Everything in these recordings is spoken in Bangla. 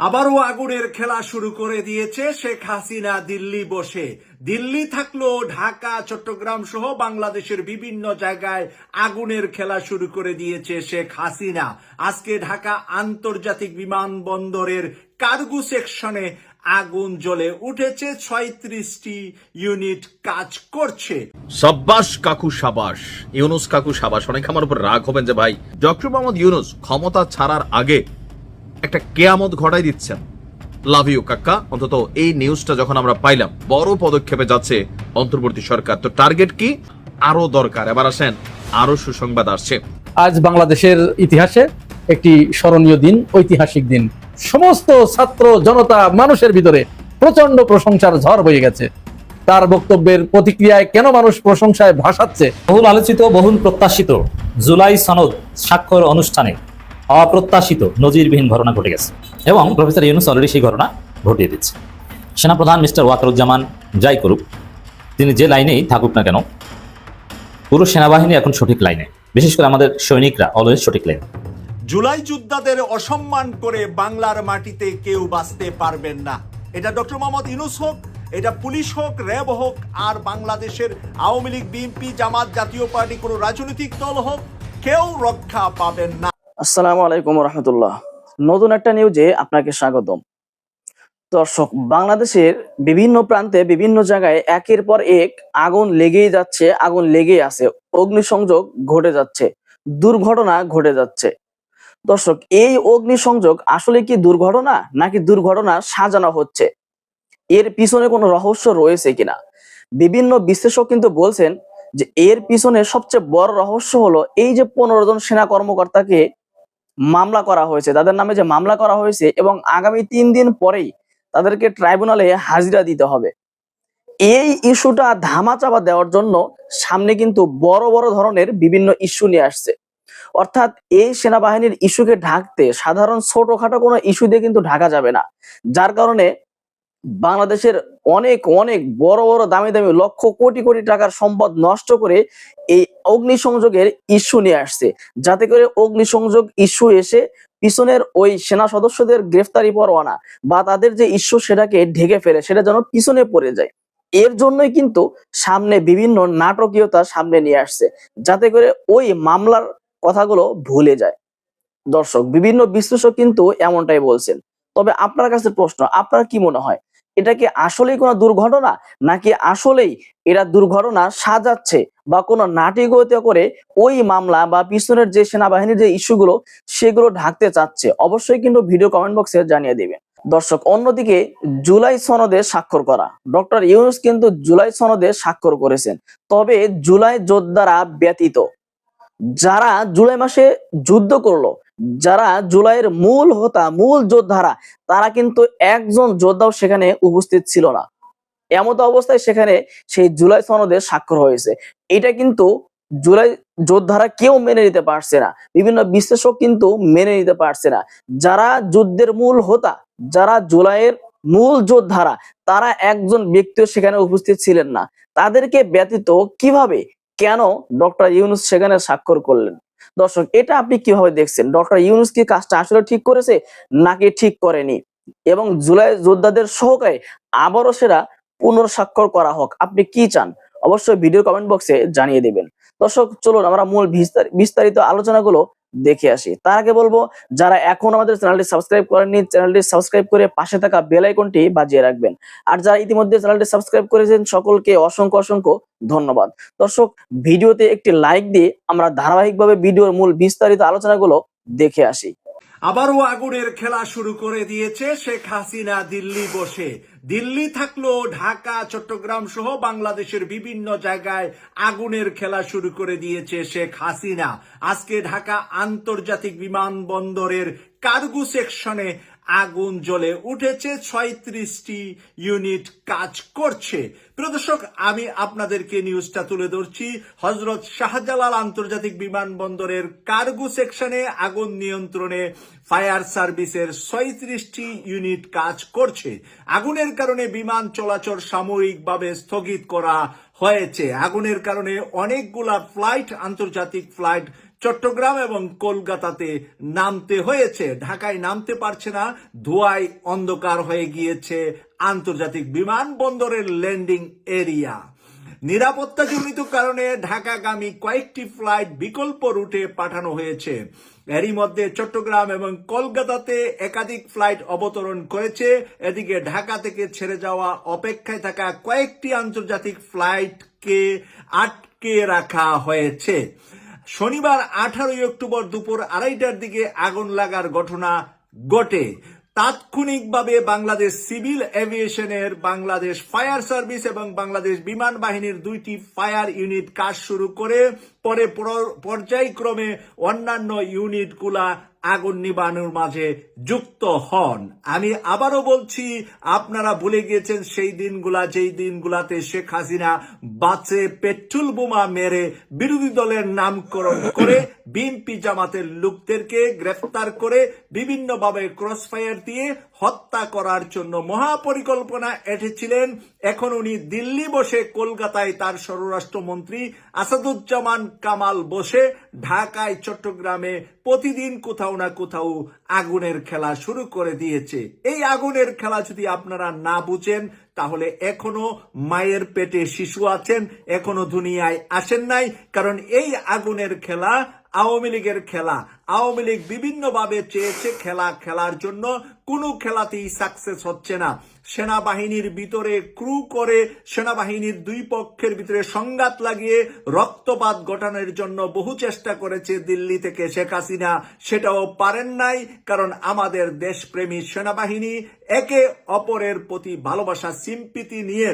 আবারও আগুনের খেলা শুরু করে দিয়েছে শেখ হাসিনা দিল্লি বসে। দিল্লি থাকলেও ঢাকা, চট্টগ্রাম সহ বাংলাদেশের বিভিন্ন জায়গায় আগুনের খেলা শুরু করে দিয়েছে শেখ হাসিনা। আজকে ঢাকা আন্তর্জাতিক বিমানবন্দরের কার্গো সেকশনে আগুন জ্বলে উঠেছে, ছয়ত্রিশটি ইউনিট কাজ করছে। সাব্বাস কাকু সাবাস। ইউনুস কাকু সাবাস, অনেক আমার উপর রাগ হবেন যে ভাই, ডক্টর মোহাম্মদ ইউনুস ক্ষমতা ছাড়ার আগে একটা কেয়ামত ঘটাই দিচ্ছেন। লাভ ইউ কাকা। অন্তত এই নিউজটা যখন আমরা পাইলাম বড় পদক্ষেপে যাচ্ছে অন্তর্বর্তী সরকার। তো টার্গেট কি? আরও দরকার। এবার আসেন আরও সুসংবাদ আসছে। আজ বাংলাদেশের ইতিহাসে একটি স্মরণীয় দিন ঐতিহাসিক দিন। সমস্ত ছাত্র জনতা মানুষের ভিতরে প্রচণ্ড প্রশংসার ঝড় বয়ে গেছে। তার বক্তব্যের প্রতিক্রিয়ায় কেন মানুষ প্রশংসায় ভাসাচ্ছে? বহুল আলোচিত বহুল প্রত্যাশিত জুলাই সনদ স্বাক্ষর অনুষ্ঠানে। অপ্রত্যাশিত নজিরবিহীন ঘটনা ঘটে গেছে এবং প্রফেসর ইউনুস অলরেডি সেই ঘটনা ঘটিয়ে দিচ্ছে। সেনাপ্রধান মিস্টার ওয়াকারুজ্জামান যাই করুক, তিনি যে লাইনেই থাকুক না কেন, পুরো সেনাবাহিনী এখন সঠিক লাইনে। বিশেষ করে আমাদের সৈনিকরা অলওয়েজ সঠিক লাইনে। জুলাই যোদ্ধাদের অসম্মান করে বাংলার মাটিতে কেউ বাঁচতে পারবেন না। এটা ডক্টর মোহাম্মদ ইউনুস হোক, এটা পুলিশ হোক, র্যাব হোক, আর বাংলাদেশের আওয়ামী লীগ, বিএনপি, জামাত জাতীয় পার্টি, কোনো রাজনৈতিক দল হোক, কেউ রক্ষা পাবেন না। আসসালামু আলাইকুম রহমতুল্লাহ নতুন একটা নিউজে আপনাকে স্বাগতম। দর্শক, বাংলাদেশের বিভিন্ন প্রান্তে, বিভিন্ন জায়গায় একের পর এক আগুন লেগেই যাচ্ছে, আগুন লেগেই আছে। অগ্নিসংযোগ ঘটে যাচ্ছে, দুর্ঘটনা ঘটে যাচ্ছে। দর্শক, এই অগ্নিসংযোগ আসলে কি দুর্ঘটনা, নাকি দুর্ঘটনা সাজানো হচ্ছে? এর পিছনে কোনো রহস্য রয়েছে কিনা? বিভিন্ন বিশ্লেষক কিন্তু বলছেন যে, এর পিছনে সবচেয়ে বড় রহস্য হলো এই যে পনেরো জন সেনা কর্মকর্তাকে মামলা করা হয়েছে, তাদের নামে যে মামলা করা হয়েছে এবং আগামী তিন দিন পরেই তাদেরকে ট্রাইব্যুনালে হাজিরা দিতে হবে। এই ইস্যুটা ধামাচাপা দেওয়ার জন্য সামনে কিন্তু বড় বড় ধরনের বিভিন্ন ইস্যু নিয়ে আসছে। অর্থাৎ এই সেনাবাহিনীর ইস্যুকে ঢাকতে সাধারণ ছোটখাটো কোনো ইস্যু দিয়ে কিন্তু ঢাকা যাবে না। যার কারণে বাংলাদেশের অনেক অনেক বড় বড়, দামি দামি, লক্ষ কোটি কোটি টাকার সম্পদ নষ্ট করে এই অগ্নিসংযোগের ইস্যু নিয়ে আসছে। যাতে করে অগ্নিসংযোগ ইস্যু এসে পিছনের ওই সেনা সদস্যদের গ্রেফতারি পরোয়ানা বা তাদের যে ইস্যু সেটাকে ঢেকে ফেলে, সেটা যেন পিছনে পড়ে যায়। এর জন্যই কিন্তু সামনে বিভিন্ন নাটকীয়তা সামনে নিয়ে আসছে, যাতে করে ওই মামলার কথাগুলো ভুলে যায়। দর্শক, বিভিন্ন বিশ্লেষক কিন্তু এমনটাই বলছেন। তবে আপনার কাছে প্রশ্ন, আপনার কি মনে হয়? এটা কি আসলেই কোনো দুর্ঘটনা? নাকি আসলেই এরা দুর্ঘটনা সাজাচ্ছে? বা কোনো নাটকীয়তা করে ওই মামলা বা পিছনের যে সেনাবাহিনীর যে ইস্যুগুলো, সেগুলো ঢাকতে চাচ্ছে? অবশ্যই কিন্তু ভিডিও কমেন্ট বক্সে জানিয়ে দিবেন দর্শক, অন্যদিকে জুলাই সনদে স্বাক্ষর করা। ডক্টর ইউনুস কিন্তু জুলাই সনদে স্বাক্ষর করেছেন। তবে জুলাই যোদ্ধারা ব্যতীত। যারা জুলাই মাসে যুদ্ধ করল যারা জুলাইয়ের মূল হোতা, মূল যোদ্ধারা, তারা কিন্তু একজন যোদ্ধাও সেখানে উপস্থিত ছিল না। এমত অবস্থায় সেখানে সেই জুলাই সনদে স্বাক্ষর হয়েছে। এটা কিন্তু জুলাই যোদ্ধারা কেউ মেনে নিতে পারছে না। বিভিন্ন বিশ্লেষক কিন্তু মেনে নিতে পারছে না। যারা যুদ্ধের মূল হোতা, যারা জুলাইয়ের মূল যোদ্ধারা, তারা একজন ব্যক্তিও সেখানে উপস্থিত ছিলেন না। তাদেরকে ব্যতীত কীভাবে, কেন ডক্টর ইউনুস সেখানে স্বাক্ষর করলেন? দর্শক, এটা আপনি কীভাবে দেখছেন? ডক্টর ইউনুস কি কাজটা আসলে ঠিক করেছে নাকি ঠিক করেনি? এবং জুলাই যোদ্ধাদের সহকারে আবারও সেরা পুনর্স্বাক্ষর করা হোক, আপনি কি চান? অবশ্যই ভিডিও কমেন্ট বক্সে জানিয়ে দেবেন। দর্শক, চলুন আমরা মূল বিস্তার- বিস্তারিত আলোচনাগুলো দেখে আসি। তার আগে বলব, যারা এখন আমাদের চ্যানেলটি সাবস্ক্রাইব করেননি, চ্যানেলটি সাবস্ক্রাইব করে পাশে থাকা বেল আইকনটি বাজিয়ে রাখবেন। আর যারা ইতিমধ্যে চ্যানেলটি সাবস্ক্রাইব করেছেন, সকলকে অসংখ্য অসংখ্য ধন্যবাদ। দর্শক, ভিডিওতে একটি লাইক দিয়ে আমরা ধারাবাহিকভাবে ভিডিওর মূল বিস্তারিত আলোচনাগুলো দেখে আসি। আবারও আগুনের খেলা শুরু করে দিয়েছে শেখ হাসিনা দিল্লি বসে। দিল্লি থাকল, ঢাকা, চট্টগ্রাম সহ বাংলাদেশের বিভিন্ন জায়গায় আগুনের খেলা শুরু করে দিয়েছে শেখ হাসিনা। আজকে ঢাকা আন্তর্জাতিক বিমানবন্দরের কার্গো সেকশনে আগুন জ্বলে উঠেছে, ছয়ত্রিশটি ইউনিট কাজ করছে। প্রিয় দর্শক, আমি আপনাদেরকে নিউজটা তুলে ধরছি। হজরত শাহজালাল আন্তর্জাতিক বিমানবন্দরের কার্গো সেকশনে আগুন নিয়ন্ত্রণে ফায়ার সার্ভিসের ছয়ত্রিশটি ইউনিট কাজ করছে। আগুনের কারণে বিমান চলাচল সাময়িকভাবে স্থগিত করা হয়েছে। আগুনের কারণে অনেকগুলা ফ্লাইট, আন্তর্জাতিক ফ্লাইট চট্টগ্রাম এবং কলকাতাতে নামতে হয়েছে। ঢাকায় নামতে পারছে না। ধোয়ায় অন্ধকার হয়ে গিয়েছে আন্তর্জাতিক বিমানবন্দরের ল্যান্ডিং এরিয়া। নিরাপত্তাজনিত কারণে ঢাকাগামী কয়েকটি ফ্লাইট বিকল্প রুটে পাঠানো হয়েছে। এরই মধ্যে চট্টগ্রাম এবং কলকাতাতে একাধিক ফ্লাইট অবতরণ করেছে। এদিকে ঢাকা থেকে ছেড়ে যাওয়া অপেক্ষায় থাকা কয়েকটি আন্তর্জাতিক ফ্লাইটকে আটকে রাখা হয়েছে। শনিবার আঠারোই অক্টোবর দুপুর আড়াইটার দিকে আগুন লাগার ঘটনা ঘটে। তাৎক্ষণিকভাবে বাংলাদেশ সিভিল এভিয়েশনের বাংলাদেশ ফায়ার সার্ভিস এবং বাংলাদেশ বিমান বাহিনীর দুইটি ফায়ার ইউনিট কাজ শুরু করে। পরে পর- পর্যায়ক্রমে অন্যান্য ইউনিটগুলা আগুন নিবানোর মাঝে যুক্ত হন। আমি আবারও বলছি, আপনারা ভুলে গিয়েছেন সেই দিনগুলা, যেই দিনগুলাতে শেখ হাসিনা বাসে পেট্রোল বোমা মেরে বিরোধী দলের নামকরণ করে, বিএনপি জামাতের লোকদেরকে গ্রেফতার করে, বিভিন্নভাবে ক্রসফায়ার দিয়ে হত্যা করার জন্য মহাপরিকল্পনা এঁটেছিলেন। এখন উনি দিল্লি বসে, কলকাতায় তার স্বরাষ্ট্রমন্ত্রী আসাদুজ্জামান কামাল বসে, ঢাকায়, চট্টগ্রামে প্রতিদিন কোথাও না কোথাও আগুনের খেলা শুরু করে দিয়েছে। এই আগুনের খেলা যদি আপনারা না বুঝেন, তাহলে এখনও মায়ের পেটে শিশু আছেন, এখনও দুনিয়ায় আসেন নাই, কারণ এই আগুনের খেলা আওয়ামী লীগের খেলা। আওয়ামী লীগ বিভিন্নভাবে চেয়েছে খেলা খেলার জন্য। কোনো খেলাতেই সাকসেস হচ্ছে না। সেনাবাহিনীর ভিতরে ক্রু করে সেনাবাহিনীর দুই পক্ষের ভিতরে সংঘাত লাগিয়ে রক্তপাত ঘটানোর জন্য বহু চেষ্টা করেছে দিল্লি থেকে শেখ হাসিনা। সেটাও পারেন নাই, কারণ আমাদের দেশপ্রেমী সেনাবাহিনী একে অপরের প্রতি ভালোবাসা, সিম্পিতি নিয়ে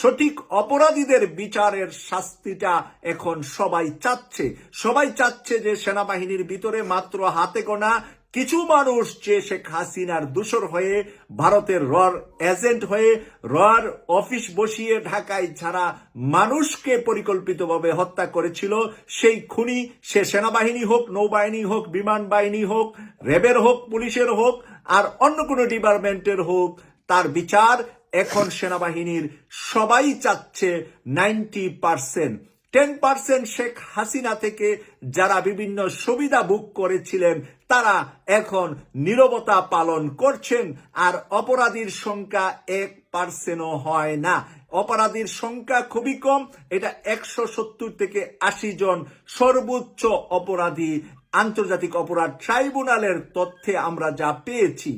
সঠিক অপরাধীদের বিচারের শাস্তিটা এখন সবাই চাচ্ছে। সবাই চাচ্ছে যে সেনাবাহিনীর ভিতরে মাত্র হাতে গোনা কিছু মানুষ যে শেখ হাসিনার দূষর হয়ে ভারতের রর এজেন্ট হয়ে রর অফিস বসিয়ে ঢাকায় ছাড়া মানুষকে পরিকল্পিতভাবে হত্যা করেছিল, সেই খুনি সে সেনাবাহিনী হোক, নৌবাহিনী হোক, বিমান বাহিনী হোক র্যাবের হোক, পুলিশের হোক, আর অন্য কোনো ডিপার্টমেন্টের হোক, তার বিচার এখন সেনাবাহিনীর সবাই চাচ্ছে ninety percent. Ten percent Sheikh Hasina থেকে যারা বিভিন্ন সুবিধা বুক করেছিলেন, তারা এখন নীরবতা পালন করছেন আর অপরাধীর সংখ্যা এক পার্সেন্টও হয় না। অপরাধীর সংখ্যা খুবই কম, এটা একশো সত্তর থেকে আশি জন সর্বোচ্চ অপরাধী। আন্তর্জাতিক অপরাধ ট্রাইব্যুনালের তথ্যে আমরা যা পেয়েছি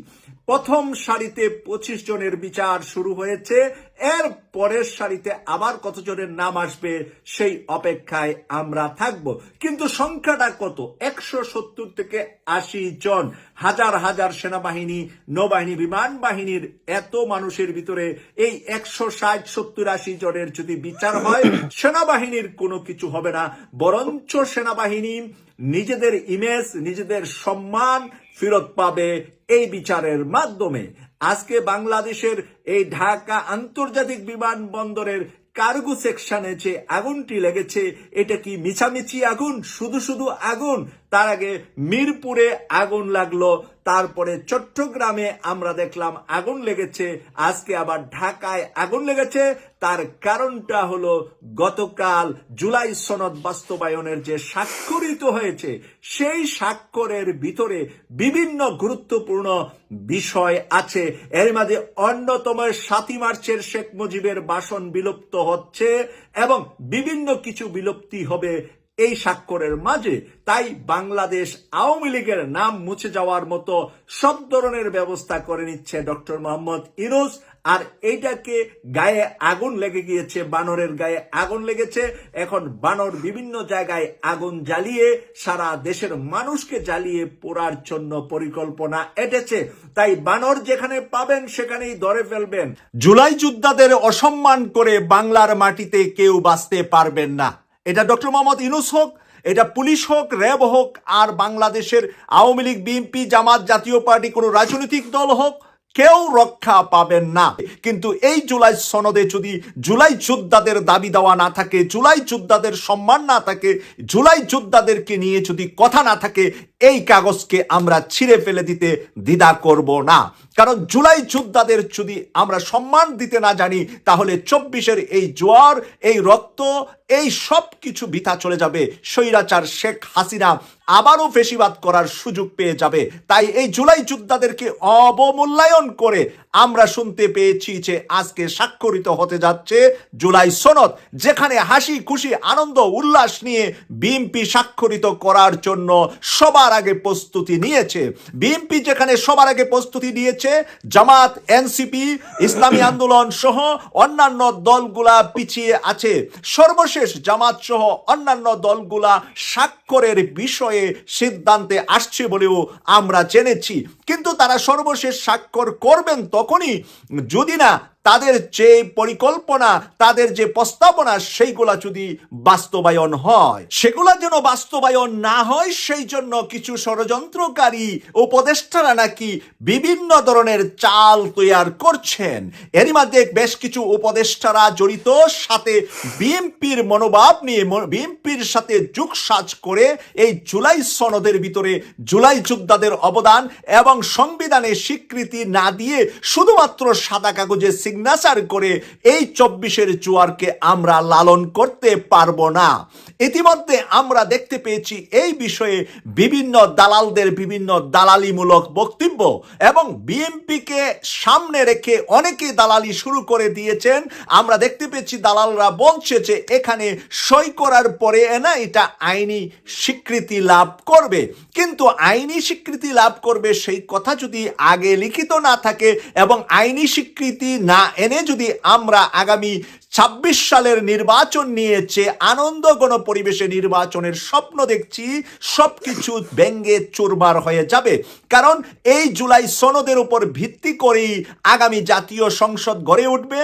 প্রথম সারিতে পঁচিশ জনের বিচার শুরু হয়েছে। এর পরের সারিতে আবার কতজনের নাম আসবে সেই অপেক্ষায় আমরা থাকব। কিন্তু সংখ্যাটা কত? একশো সত্তর থেকে আশি জন। হাজার হাজার সেনাবাহিনী, নৌবাহিনী, বিমান বাহিনীর এত মানুষের ভিতরে এই একশো ষাট সত্তর আশি জনের যদি বিচার হয়, সেনাবাহিনীর কোনো কিছু হবে না। বরঞ্চ সেনাবাহিনী নিজেদের ইমেজ নিজেদের সম্মান ফেরত পাবে এই বিচারের মাধ্যমে। আজকে বাংলাদেশের এই ঢাকা আন্তর্জাতিক বিমানবন্দরের কার্গো সেকশনে যে আগুনটি লেগেছে, এটা কি মিছামিছি আগুন? শুধু শুধু আগুন? তার আগে মিরপুরে আগুন লাগল, তারপরে চট্টগ্রামে আমরা দেখলাম আগুন লেগেছে, আজকে আবার ঢাকায় আগুন লেগেছে। তার কারণটা হলো গতকাল জুলাই সনদ বাস্তবায়নের যে স্বাক্ষরিত হয়েছে, সেই স্বাক্ষরের ভিতরে বিভিন্ন গুরুত্বপূর্ণ বিষয় আছে। এর মাঝে অন্যতম সাতই মার্চের শেখ মুজিবের ভাষণ বিলুপ্ত হচ্ছে এবং বিভিন্ন কিছু বিলুপ্তি হবে এই স্বাক্ষরের মাঝে তাই বাংলাদেশ আওয়ামী লীগের নাম মুছে যাওয়ার মতো সব ধরনের ব্যবস্থা করে নিচ্ছে ডক্টর মোহাম্মদ ইরোজ আর এইটাকে গায়ে আগুন লেগে গিয়েছে, বানরের গায়ে আগুন লেগেছে। এখন বানর বিভিন্ন জায়গায় আগুন জ্বালিয়ে সারা দেশের মানুষকে জ্বালিয়ে পোড়ার জন্য পরিকল্পনা এটেছে। তাই বানর যেখানে পাবেন সেখানেই ধরে ফেলবেন। জুলাই যোদ্ধাদের অসম্মান করে বাংলার মাটিতে কেউ বাঁচতে পারবেন না। এটা ডক্টর মোহাম্মদ ইনুস হোক, এটা পুলিশ হোক, র্যাব হোক, আর বাংলাদেশের আওয়ামী লীগ, বিএনপি, জামাত জাতীয় পার্টি, কোনো রাজনৈতিক দল হোক, কেউ রক্ষা পাবেন না। কিন্তু এই জুলাই সনদে যদি জুলাই যোদ্ধাদের দাবি দেওয়া না থাকে, জুলাই যোদ্ধাদের সম্মান না থাকে, জুলাই যোদ্ধাদেরকে নিয়ে যদি কথা না থাকে এই কাগজকে আমরা ছিঁড়ে ফেলে দিতে দ্বিধা করব না। কারণ জুলাই যোদ্ধাদের যদি আমরা সম্মান দিতে না জানি, তাহলে চব্বিশের এই জোয়ার, এই রক্ত, এই সব কিছু বিথা চলে যাবে। স্বৈরাচার শেখ হাসিনা আবারও ফেসিবাদ করার সুযোগ পেয়ে যাবে। তাই এই জুলাই যোদ্ধাদেরকে অবমূল্যায়ন করে আমরা শুনতে পেয়েছি যে আজকে স্বাক্ষরিত হতে যাচ্ছে জুলাই সনদ, যেখানে হাসি খুশি, আনন্দ, উল্লাস নিয়ে বিএনপি স্বাক্ষরিত করার জন্য সবার আগে প্রস্তুতি নিয়েছে। বিএনপি যেখানে সবার আগে প্রস্তুতি নিয়েছে, জামাত, এনসিপি, ইসলামী আন্দোলন সহ অন্যান্য দলগুলা পিছিয়ে আছে। সর্বশেষ জামাত সহ অন্যান্য দলগুলা স্বাক্ষরের বিষয়ে সিদ্ধান্তে আসছে বলেও আমরা জেনেছি। কিন্তু তারা সর্বশেষ স্বাক্ষর করবেন তখনই, যদি না তাদের যে পরিকল্পনা, তাদের যে প্রস্তাবনা, সেইগুলা যদি বাস্তবায়ন হয়, সেগুলা যেন বাস্তবায়ন না হয়, সেই জন্য কিছু ষড়যন্ত্রকারী উপদেষ্টারা নাকি বিভিন্ন ধরনের চাল তৈয়ার করছেন। এরই মধ্যে বেশ কিছু উপদেষ্টারা জড়িত, সাথে বিএনপির মনোভাব নিয়ে বিএনপির সাথে যুগসাজ করে এই জুলাই সনদের ভিতরে জুলাই যোদ্ধাদের অবদান এবং সংবিধানে স্বীকৃতি না দিয়ে শুধুমাত্র সাদা কাগজে সিগনেচার করে এই চব্বিশের জোয়ারকে আমরা লালন করতে পারব না। ইতিমধ্যে আমরা দেখতে পেয়েছি এই বিষয়ে বিভিন্ন দালালদের বিভিন্ন দালালিমূলক বক্তব্য এবং বিএমপিকে সামনে রেখে অনেকে দালালি শুরু করে দিয়েছেন। আমরা দেখতে পেয়েছি দালালরা বলছে যে এখানে সই করার পরে না এটা আইনি স্বীকৃতি লাভ করবে। কিন্তু আইনি স্বীকৃতি লাভ করবে সেই কথা যদি আগে লিখিত না থাকে এবং আইনি স্বীকৃতি না এনে যদি আমরা আগামী ছাব্বিশ সালের নির্বাচন নিয়েছে আনন্দ গণ পরিবেশে নির্বাচনের স্বপ্ন দেখছি, সবকিছু ব্যঙ্গে চোরবার হয়ে যাবে। কারণ এই জুলাই সনদের উপর ভিত্তি করেই আগামী জাতীয় সংসদ গড়ে উঠবে।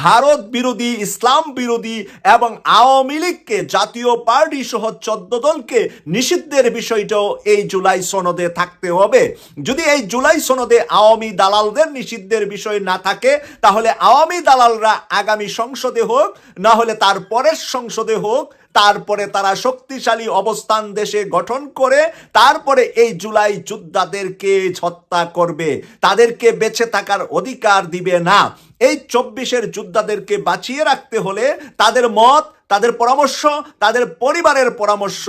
ভারত বিরোধী, ইসলাম বিরোধী এবং আওয়ামী লীগকে জাতীয় পার্টি সহ চোদ্দ দলকে নিষিদ্ধের বিষয়টাও এই জুলাই সনদে থাকতে হবে। যদি এই জুলাই সনদে আওয়ামী দালালদের নিষিদ্ধের বিষয় না থাকে, তাহলে আওয়ামী দালালরা আগামী সংসদে হোক, না হলে তার পরের সংসদে হোক তারপরে তারা শক্তিশালী অবস্থান দেশে গঠন করে তারপরে এই জুলাই যোদ্ধাদেরকে হত্যা করবে। তাদেরকে বেঁচে থাকার অধিকার দিবে না। এই চব্বিশের যোদ্ধাদেরকে বাঁচিয়ে রাখতে হলে তাদের মত তাদের পরামর্শ তাদের পরিবারের পরামর্শ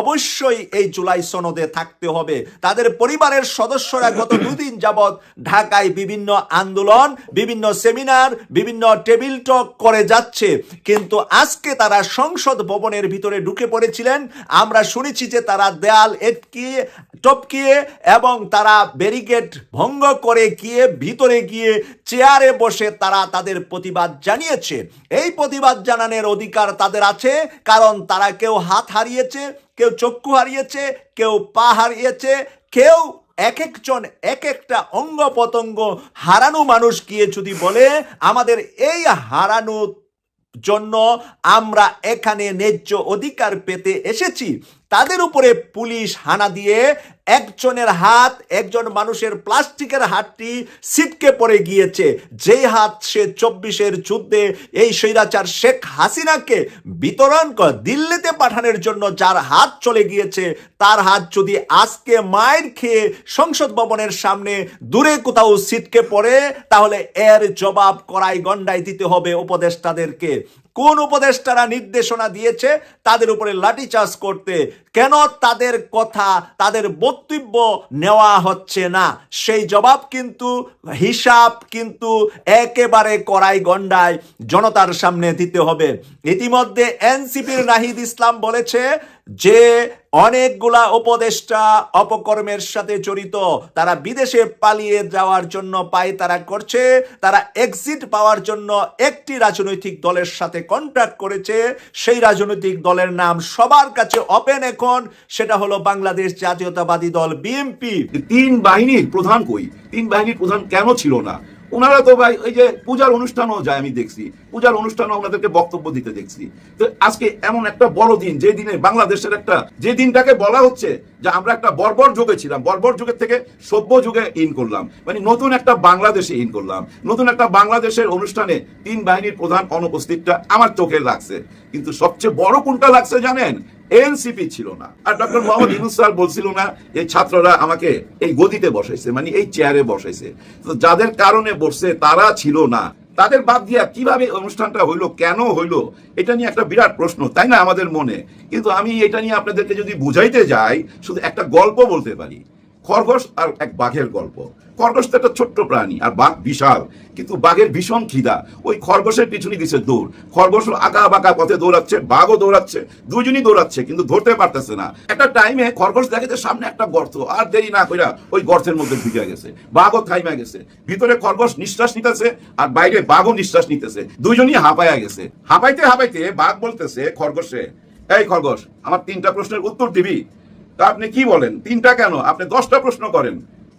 অবশ্যই এই জুলাই সনদে থাকতে হবে। তাদের পরিবারের সদস্যরা গত দুদিন যাবৎ ঢাকায় বিভিন্ন আন্দোলন বিভিন্ন সেমিনার বিভিন্ন টেবিল টক করে যাচ্ছে। কিন্তু আজকে তারা সংসদ ভবনের ভিতরে ঢুকে পড়েছিলেন। আমরা শুনেছি যে তারা দেয়াল এটকিয়ে টপকিয়ে এবং তারা ব্যারিকেড ভঙ্গ করে গিয়ে ভিতরে গিয়ে চেয়ারে বসে তারা তাদের প্রতিবাদ জানিয়েছে। এই প্রতিবাদ জানানোর অধিকার তাদের আছে, কারণ তারা কেউ হাত হারিয়েছে, কেউ চক্ষু হারিয়েছে, কেউ পা হারিয়েছে, কেউ এক একজন এক একটা অঙ্গ পতঙ্গ হারানো মানুষ গিয়ে যদি বলে, আমাদের এই হারানো জন্য আমরা এখানে ন্যায্য অধিকার পেতে এসেছি। তাদের উপরে পুলিশ হানা দিয়ে একজনের হাত, একজন মানুষের প্লাস্টিকের হাতটি ছিটকে পড়ে গিয়েছে। যেই হাত সে চব্বিশের যুদ্ধে এই স্বৈরাচার শেখ হাসিনাকে বিতরণ কর দিল্লিতে পাঠানোর জন্য যার হাত চলে গিয়েছে, তার হাত যদি আজকে মায়ের খেয়ে সংসদ ভবনের সামনে দূরে কোথাও ছিটকে পড়ে, তাহলে এর জবাব করাই গন্ডায় দিতে হবে উপদেষ্টাদেরকে। কোন উপদেষ্টারা নির্দেশনা দিয়েছে তাদের উপরে লাঠিচার্জ করতে। কেন তাদের কথা, তাদের বক্তব্য নেওয়া হচ্ছে না? সেই জবাব কিন্তু, হিসাব কিন্তু একেবারে করাই গন্ডায় জনতার সামনে দিতে হবে। ইতিমধ্যে এনসিপির নাহিদ ইসলাম বলেছে যে অনেকগুলা উপদেষ্টা অপকর্মের সাথে জড়িত, তারা বিদেশে পালিয়ে যাওয়ার জন্য পায় তারা করছে, তারা এক্সিট পাওয়ার জন্য একটি রাজনৈতিক দলের সাথে কন্ট্যাক্ট করেছে, সেই রাজনৈতিক দলের নাম সবার কাছে ওপেন এখন, সেটা হলো বাংলাদেশ জাতীয়তাবাদী দল বিএনপি। তিন বাহিনীর প্রধান কই? তিন বাহিনীর প্রধান কেন ছিল না? ওনারা তো ভাই, ওই যে পূজার অনুষ্ঠানও যায়, আমি দেখছি। পূজার অনুষ্ঠানে ওনাদেরকে বক্তব্য দিতে দেখছি। তো আজকে এমন একটা বড় দিন, যে দিনে বাংলাদেশের একটা, যে দিনটাকে বলা হচ্ছে যে আমরা একটা বর্বর যুগে ছিলাম, বর্বর যুগের থেকে সভ্য যুগে ইন করলাম। মানে নতুন একটা বাংলাদেশে ইন করলাম। নতুন একটা বাংলাদেশের অনুষ্ঠানে তিন বাহিনীর প্রধান অনুপস্থিতটা আমার চোখে লাগছে। কিন্তু সবচেয়ে বড় কোনটা লাগছে জানেন? এনসিপি ছিল না। আর ডক্টর মোহাম্মদ ইউনুস স্যার বলছিল না এই ছাত্ররা আমাকে এই গদিতে বসাইছে মানে এই চেয়ারে বসাইছে। তো যাদের কারণে বসছে, তারা ছিল না। তাদের বাদ দিয়া কীভাবে অনুষ্ঠানটা হইল, কেন হইল, এটা নিয়ে একটা বিরাট প্রশ্ন, তাই না আমাদের মনে? কিন্তু আমি এটা নিয়ে আপনাদেরকে যদি বুঝাইতে যাই, শুধু একটা গল্প বলতে পারি। খরগোশ আর এক বাঘের গল্প। খরগোশ তো একটা ছোট্ট প্রাণী আর বাঘ বিশাল, কিন্তু বাঘের ভীষণ খিদা। ওই খরগোশের পিছনে দিছে দৌড়। খরগোশ আঁকা বাঁকা পথে দৌড়াচ্ছে, বাঘও দৌড়াচ্ছে, দুজনই দৌড়াচ্ছে, কিন্তু ধরতে পারতেছে না। একটা টাইমে খরগোশ দেখে যে সামনে একটা গর্ত, আর দেরি না কইরা ওই গর্তের মধ্যে ঢুকে গেছে। বাঘও থাইমা গেছে। ভিতরে খরগোশ নিঃশ্বাস নিতেছে আর বাইরে বাঘও নিঃশ্বাস নিতেছে। দুইজনই হাঁপায়া গেছে। হাঁপাইতে হাঁপাইতে বাঘ বলতেছে, খরগোশে এই খরগোশ, আমার তিনটা প্রশ্নের উত্তর দিবি? তা আপনি কি বলেন? তিনটা কেন? আপনি দশটা প্রশ্ন করেন।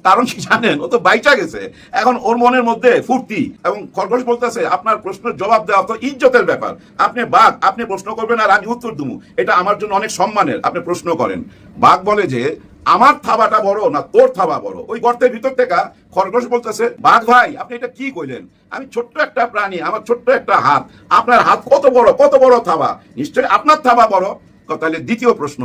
কারণ কি জানেন? ও তো বাইচা গেছে। এখন ওর মনের মধ্যে ফুর্তি এবং খরগোশ বলতেছে, আপনার প্রশ্নের জবাব দেওয়া তো ইজ্জতের ব্যাপার। আপনি বাঘ, আপনি প্রশ্ন করবেন আর আমি উত্তর দেবো। এটা আমার জন্য অনেক সম্মানের, আপনি প্রশ্ন করেন। বাঘ বলে যে, আমার থাবাটা বড় না তোর থাবা বড়? ওই গর্তের ভিতর থেকে খরগোশ বলতেছে, বাঘ ভাই, আপনি এটা কি কইলেন? আমি ছোট্ট একটা প্রাণী, আমার ছোট্ট একটা হাত। আপনার হাত কত বড় কত বড় থাবা? নিশ্চয়ই আপনার থাবা বড়? তাহলে দ্বিতীয় প্রশ্ন।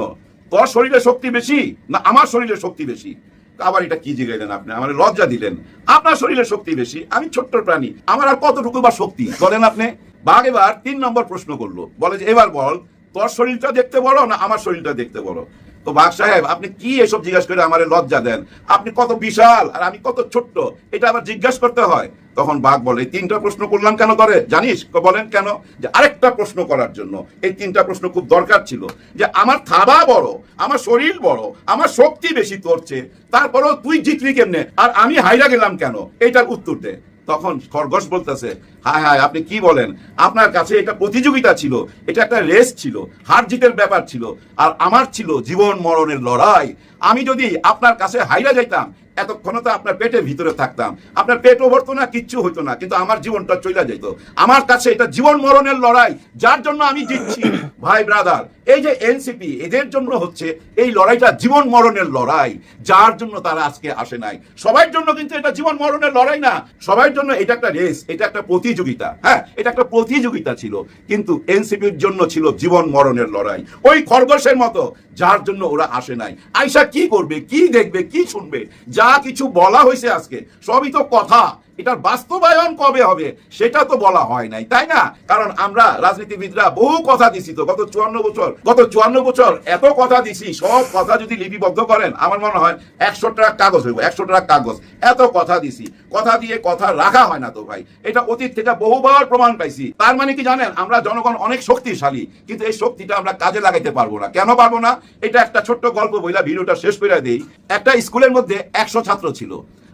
তোর শরীরে শক্তি বেশি না আমার শরীরে শক্তি বেশি? আবার এটা কি জিগাইলেন আপনি? আমার লজ্জা দিলেন। আপনার শরীরে শক্তি বেশি, আমি ছোট্ট প্রাণী। আমার আর কতটুকু বা শক্তি? বলেন আপনি। বাঘ এবার তিন নম্বর প্রশ্ন করল। বলে যে, এবার বল, তোর শরীরটা দেখতে বড় না আমার শরীরটা দেখতে বড়? তো বাঘ সাহেব, আপনি কি এসব জিজ্ঞাসা করে আমার লজ্জা দেন? আপনি কত বিশাল আর আমি কত ছোট্ট, এটা আবার জিজ্ঞাসা করতে হয়। তখন বাঘ বলে, "এই তিনটা প্রশ্ন করলাম কেন করে জানিস? বলেন কেন? যে আরেকটা প্রশ্ন করার জন্য। এই তিনটা প্রশ্ন খুব দরকার ছিল। যে আমার থাবা বড়, আমার শরীর বড়, আমার শক্তি বেশি তোরছে তারপরেও তুই জিতলি কেমনে? আর আমি হাইরা গেলাম কেন? এটার উত্তর দে। তখন খরগোশ বলতেছে, হায় হায়, আপনি কি বলেন? আপনার কাছে এটা প্রতিযোগিতা ছিল, এটা একটা রেস ছিল, হার জিতের ব্যাপার ছিল, আর আমার ছিল জীবন মরণের লড়াই। আমি যদি আপনার কাছে হাইরা যাইতাম এতক্ষণ তো আপনার পেটের ভিতরে থাকতাম। আপনার পেটও ভরতো না, কিচ্ছু হইতো না, কিন্তু আমার জীবনটা চলে যেত আমার কাছে এটা জীবন মরণের লড়াই, যার জন্য আমি জিতছি। ভাই ব্রাদার এই যে এনসিপি এদের জন্য হচ্ছে এই লড়াইটা জীবন মরণের লড়াই। যার জন্য তারা আজকে আসে নাই। সবার জন্য কিন্তু এটা জীবন মরণের লড়াই না। সবার জন্য এটা একটা রেস এটা একটা প্রতিযোগিতা। হ্যাঁ এটা একটা প্রতিযোগিতা ছিল, কিন্তু এনসিপির জন্য ছিল জীবন মরণের লড়াই। ওই খরগোশের মতো, যার জন্য ওরা আসে নাই। আইসা কি করবে, কি দেখবে, কি শুনবে? যা কিছু বলা হয়েছে আজকে সবই তো কথা। এটার বাস্তবায়ন কবে হবে সেটা তো বলা হয় নাই, তাই না? কারণ আমরা রাজনীতিবিদরা বহু কথা দিছি তো, গত চুয়ান্ন বছর, গত চুয়ান্ন বছর এত কথা দিছি, সব কথা যদি লিপিবদ্ধ করেন, আমার মনে হয় একশো টাকা কাগজ হইব, একশো টাকা কাগজ, এত কথা দিছি। কথা দিয়ে কথা রাখা হয় না তো ভাই, এটা অতীত থেকে বহুবার প্রমাণ পাইছি। তার মানে কি জানেন, আমরা জনগণ অনেক শক্তিশালী, কিন্তু এই শক্তিটা আমরা কাজে লাগাইতে পারব না। কেন পারব না? এটা একটা ছোট্ট গল্প বইলা ভিডিওটা শেষ করে দেই। একটা স্কুলের মধ্যে একশো ছাত্র ছিল।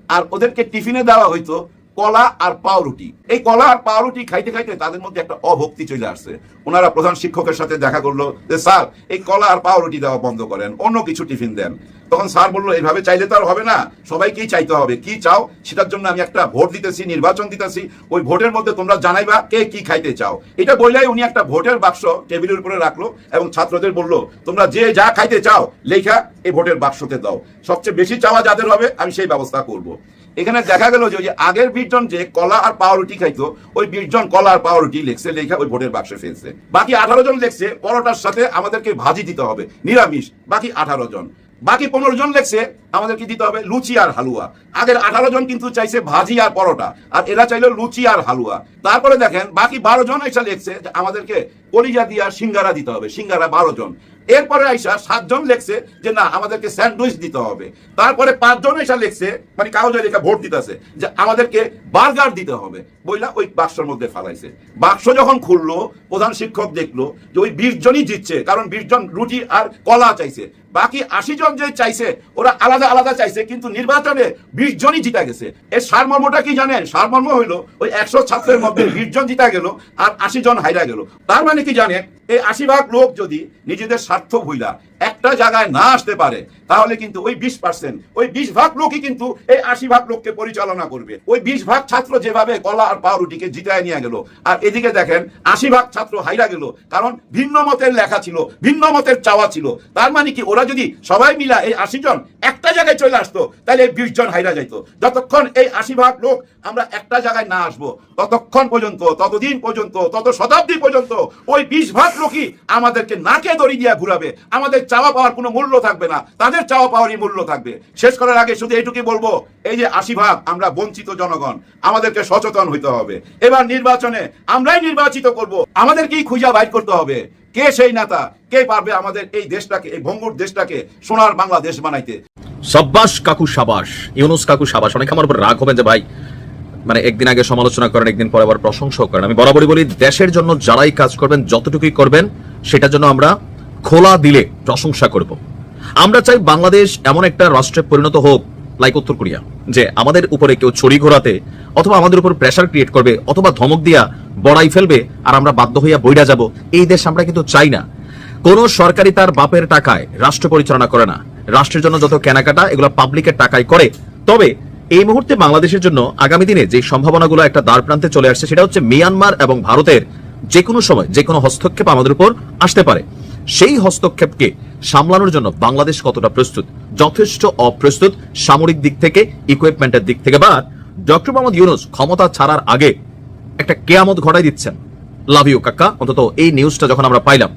আর ওদেরকে টিফিনে দেওয়া হইতো কলা আর পাউরুটি। এই কলা আর পাউরুটি খাইতে খাইতে তাদের মধ্যে একটা অভক্তি চলে আসছে। ওনারা প্রধান শিক্ষকের সাথে দেখা করল যে, স্যার, এই কলা আর পাউরুটি দেওয়া বন্ধ করেন, অন্য কিছু টিফিন দেন। তখন স্যার বলল এইভাবে চাইলে তো আর হবে না, সবাইকেই চাইতে হবে। কি চাও? সেটার জন্য আমি একটা ভোট দিতেছি, নির্বাচন দিতেছি। ওই ভোটের মধ্যে তোমরা জানাইবা কে কি খাইতে চাও। এটা বললেই উনি একটা ভোটের বাক্স টেবিলের উপরে রাখল এবং ছাত্রদের বলল, তোমরা যে যা খাইতে চাও, লেখা এই ভোটের বাক্সতে দাও। সবচেয়ে বেশি চাওয়া যাদের হবে, আমি সেই ব্যবস্থা করব। এখানে দেখা গেল যে আগের বিশজন যে কলা আর পাউরুটি খাইতো, ওই বিশজন কলা আর পাউরুটি লেখছে, লেখা ওই ভোটের বাক্সে ফেলছে। বাকি আঠারো জন লেখছে, পরোটার সাথে আমাদেরকে ভাজি দিতে হবে, নিরামিষ। বাকি আঠারো জন। বাকি পনেরো জন লেখছে আমাদেরকে দিতে হবে লুচি আর হালুয়া। আগের আঠারো জন কিন্তু চাইছে ভাজি আর পরোটা, আর এরা চাইলো লুচি আর হালুয়া। তারপরে দেখেন, বাকি বারো জন এসে লেখছে আমাদেরকে কলিজা দিয়া সিঙ্গারা দিতে হবে, সিঙ্গারা বারো জন। এরপরে আইসা সাতজন লেখছে যে না, আমাদেরকে স্যান্ডউইচ দিতে হবে। তারপরে পাঁচজন এসা লেখছে মানে কাগজে লেখা ভোট দিতেছে যে আমাদেরকে বার্গার দিতে হবে। বইলা ওই বাক্সের মধ্যে ফালাইছে। বাক্স যখন খুললো, প্রধান শিক্ষক দেখল যে ওই বিশ জনই জিতছে, কারণ বিশ জন রুটি আর কলা চাইছে। বাকি আশি জন যে চাইছে, ওরা আলাদা আলাদা আলাদা চাইছে, কিন্তু নির্বাচনে বিশ জনই জিতা গেছে। এর সারমর্মটা কি জানেন? সারমর্ম হইল ওই একশো ছাত্রের মধ্যে বিশ জন জিতা গেল আর আশি জন হাইরা গেল। তার মানে কি জানেন? এই আশি ভাগ লোক যদি নিজেদের স্বার্থ ভুইলা একটা জায়গায় না আসতে পারে, তাহলে কিন্তু ওই বিশ পার্সেন্ট ওই বিশ ভাগ লোকই কিন্তু এই আশি ভাগ লোককে পরিচালনা করবে। ওই বিশ ভাগ ছাত্র যেভাবে কলা আর পাউরুটিকে জিতায় নিয়ে গেল, আর এদিকে দেখেন আশি ভাগ ছাত্র হাইরা গেল, কারণ ভিন্ন মতের লেখা ছিল, ভিন্ন মতের চাওয়া ছিল। তার মানে কি, ওরা যদি সবাই মিলা এই আশি জন একটা জায়গায় চলে আসতো, তাহলে এই বিশ জন হাইরা যাইতো। যতক্ষণ এই আশি ভাগ লোক আমরা একটা জায়গায় না আসব, ততক্ষণ পর্যন্ত, ততদিন পর্যন্ত, তত শতাব্দী পর্যন্ত ওই বিশ ভাগ লোকই আমাদেরকে নাকে দড়ি দিয়া ঘুরাবে, আমাদের চাওয়া পাওয়ার কোনো মূল্য থাকবে না। তাদের চাওয়া পাওয়ারই মূল্য থাকবে। শেষ করার আগে শুধু এইটুকুই বলব, এই যে আশি ভাগ আমরা বঞ্চিত জনগণ, আমাদেরকে সচেতন হইতে হবে। এবার নির্বাচনে আমরাই নির্বাচিত করব। আমাদেরকেই খুঁজা বাইর করতে হবে। কে সেই নেতা, কে পারবে আমাদের এই দেশটাকে, এই ভঙ্গুর দেশটাকে, সোনার বাংলাদেশ বানাইতে? সাব্বাস কাকু সাবাস, ইউনুস কাকু সাবাস, অনেক আমার উপর রাগ হবেন যে ভাই মানে একদিন আগে সমালোচনা করেন, একদিন পরে আবার প্রশংসাও করেন। আমি বরাবরই বলি, দেশের জন্য যারাই কাজ করবেন, যতটুকুই করবেন, সেটার জন্য আমরা খোলা দিলে প্রশংসা করব। আমরা চাই বাংলাদেশ এমন একটা রাষ্ট্রে পরিণত হোক লাইক উত্তর কোরিয়া, যে আমাদের উপরে কেউ ছড়ি ঘোরাতে অথবা আমাদের উপর প্রেশার ক্রিয়েট করবে অথবা ধমক দিয়া বড়াই ফেলবে আর আমরা বাধ্য হইয়া বইরা যাব। এই দেশ আমরা কিন্তু চাই না। কোন সরকারি তার বাপের টাকায় রাষ্ট্র পরিচালনা করে না। রাষ্ট্রের জন্য যত কেনাকাটা এগুলো পাবলিকের টাকায় করে। তবে এই মুহূর্তে বাংলাদেশের জন্য আগামী দিনে যে সম্ভাবনাগুলো একটা দ্বার প্রান্তে চলে আসছে, সেটা হচ্ছে মিয়ানমার এবং ভারতের যে কোনো সময় যে কোনো হস্তক্ষেপ আমাদের উপর আসতে পারে। সেই হস্তক্ষেপকে সামলানোর জন্য বাংলাদেশ কতটা প্রস্তুত? যথেষ্ট, অপ্রস্তুত সামরিক দিক থেকে ইকুইপমেন্টের দিক থেকে, বা ডক্টর মোহাম্মদ ইউনুস ক্ষমতা ছাড়ার আগে একটা কেয়ামত ঘটাই দিচ্ছেন। লাভ ইউ, কাকা। অন্তত এই নিউজটা যখন আমরা পাইলাম।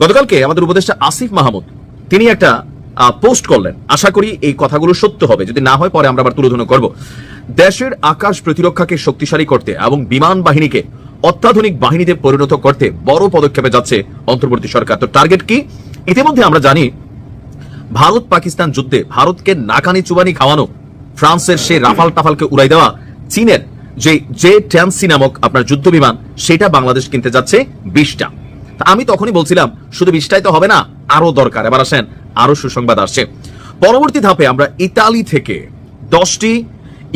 গতকালকে আমাদের উপদেষ্টা আসিফ মাহমুদ, তিনি একটা পোস্ট করলেন। আশা করি এই কথাগুলো সত্য হবে। যদি না হয়, পরে আমরা আবার তুলোধন করব দেশের আকাশ প্রতিরক্ষাকে শক্তিশালী করতে এবং বিমান বাহিনীকে অত্যাধুনিক বাহিনীতে পরিণত করতে বড় পদক্ষেপে যাচ্ছে অন্তর্বর্তী সরকার। তো টার্গেট কি? ইতিমধ্যে আমরা জানি, ভারত পাকিস্তান যুদ্ধে ভারতকে নাকানি চুবানি খাওয়ানো, ফ্রান্সের সে রাফাল টাফালকে উড়াই দেওয়া, চীনের যে যে ট্যান্সি নামক আপনার যুদ্ধ বিমান, সেটা বাংলাদেশ কিনতে যাচ্ছে বিশটা। আমি তখনই বলছিলাম, শুধু বিশটাই তো হবে না আরও দরকার। এবার আসেন আরও সুসংবাদ আসছে। পরবর্তী ধাপে আমরা ইতালি থেকে দশটি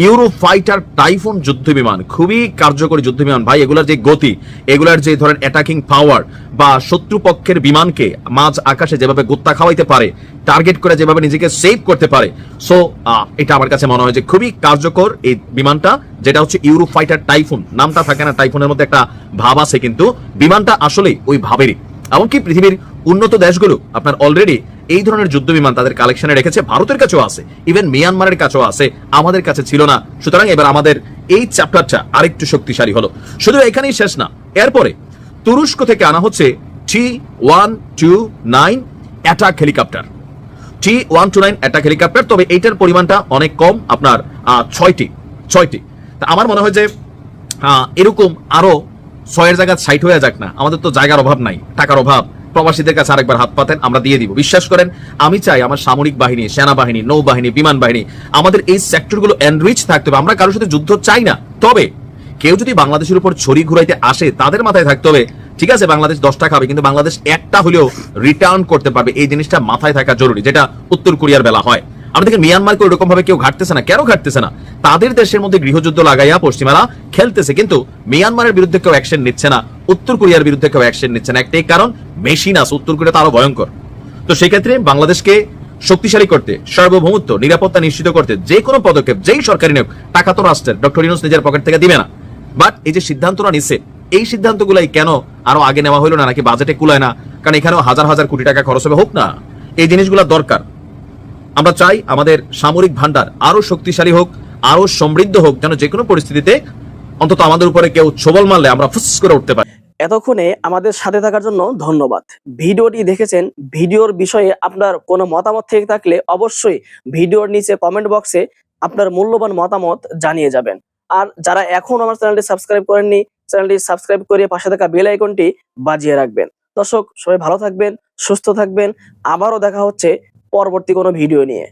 ইউরো ফাইটার টাইফুন যুদ্ধ বিমান খুবই কার্যকরী যুদ্ধ বিমান ভাই, এগুলার যে গতি, এগুলার যে ধরেন অ্যাটাকিং পাওয়ার বা শত্রুপক্ষের বিমানকে মাঝ আকাশে যেভাবে গোত্তা খাওয়াইতে পারে টার্গেট করে যেভাবে নিজেকে সেভ করতে পারে সো এটা আমার কাছে মনে হয় যে খুবই কার্যকর এই বিমানটা, যেটা হচ্ছে ইউরো ফাইটার টাইফুন, নামটা থাকে না, টাইফুনের মধ্যে একটা ভাব আছে কিন্তু, বিমানটা আসলেই ওই ভাবেরই। এমনকি পৃথিবীর উন্নত দেশগুলো আপনার অলরেডি এই ধরনের যুদ্ধ বিমান তাদের কালেকশনে রেখেছে, ভারতের কাছেও আছে ইভেন মিয়ানমারের কাছেও আছে, আমাদের কাছে ছিল না। সুতরাং এবার আমাদের এই চ্যাপ্টারটা আরেকটু শক্তিশালী হলো। শুধু এখানেই শেষ না, এরপরে তুরস্ক থেকে আনা হচ্ছে T one two nine attack helicopter T one two nine attack helicopter তবে এইটার পরিমাণটা অনেক কম, আপনার ছয়টি ছয়টি। তা আমার মনে হয় যে এরকম আরও ছয়ের জায়গা সাইট হয়ে যাক না। আমাদের তো জায়গার অভাব নাই, টাকার অভাব। প্রবাসীদের কাছে আরেকবার হাত পাতেন, আমরা দিয়ে দিব। বিশ্বাস করেন, আমি চাই আমার সামরিক বাহিনী, সেনাবাহিনী, নৌবাহিনী, বিমান বাহিনী, আমাদের এই সেক্টরগুলো এনরিচ থাকতে হবে। আমরা কারোর সাথে যুদ্ধ চাই না। তবে কেউ যদি বাংলাদেশের উপর ছড়ি ঘুরাইতে আসে, তাদের মাথায় থাকতে হবে, ঠিক আছে, বাংলাদেশ দশটা খাবে, কিন্তু বাংলাদেশ একটা হলেও রিটার্ন করতে পারবে। এই জিনিসটা মাথায় থাকা জরুরি, যেটা উত্তর কোরিয়ার বেলা হয়। আমরা দেখি মিয়ানমারকে ওরকম ভাবে কেউ ঘাটতেছে না। কেন ঘাটতেছে না? তাদের দেশের মধ্যে গৃহযুদ্ধ লাগাইয়া পশ্চিমারা খেলতেছে, কিন্তু মিয়ানমারের বিরুদ্ধে কেউ অ্যাকশন নিচ্ছে না। উত্তর কোরিয়ার বিরুদ্ধে কেউ অ্যাকশন নিচ্ছে না। একটাই কারণ, মেশিন আছে। উত্তর কোরিয়া তো আরও ভয়ঙ্কর। তো সেক্ষেত্রে বাংলাদেশকে শক্তিশালী করতে, সার্বভৌমত্ব, নিরাপত্তা নিশ্চিত করতে যে কোনো পদক্ষেপ, যেই সরকারি নিয়োগ, টাকা তো রাষ্ট্রের, ডক্টর ইউনুস নিজের পকেট থেকে দিবে না। বাট এই যে সিদ্ধান্তটা নিচ্ছে, এই সিদ্ধান্তগুলাই কেন আরও আগে নেওয়া হলো না, নাকি বাজেটে কুলায় না? কারণ এখানেও হাজার হাজার কোটি টাকা খরচ হবে, হোক না। এই জিনিসগুলো দরকার। আমরা চাই আমাদের সামরিক ভান্ডার আরও শক্তিশালী হোক, আরও সমৃদ্ধ হোক, যেন যে কোনো পরিস্থিতিতে অন্তত আমাদের উপরে কেউ ছোবল মারলে আমরা ফুস করে উঠতে পারি। এতক্ষণে আমাদের সাথে থাকার জন্য ধন্যবাদ। ভিডিওটি দেখেছেন, ভিডিওর বিষয়ে আপনার কোনো মতামত থেকে থাকলে অবশ্যই ভিডিওর নিচে কমেন্ট বক্সে আপনার মূল্যবান মতামত জানিয়ে যাবেন। আর যারা এখন আমার চ্যানেলটি সাবস্ক্রাইব করেননি, চ্যানেলটি সাবস্ক্রাইব করে পাশে থাকা বেল আইকনটি বাজিয়ে রাখবেন। দর্শক, সবাই ভালো থাকবেন, সুস্থ থাকবেন। আবারও দেখা হচ্ছে পরবর্তী কোনো ভিডিও নিয়ে।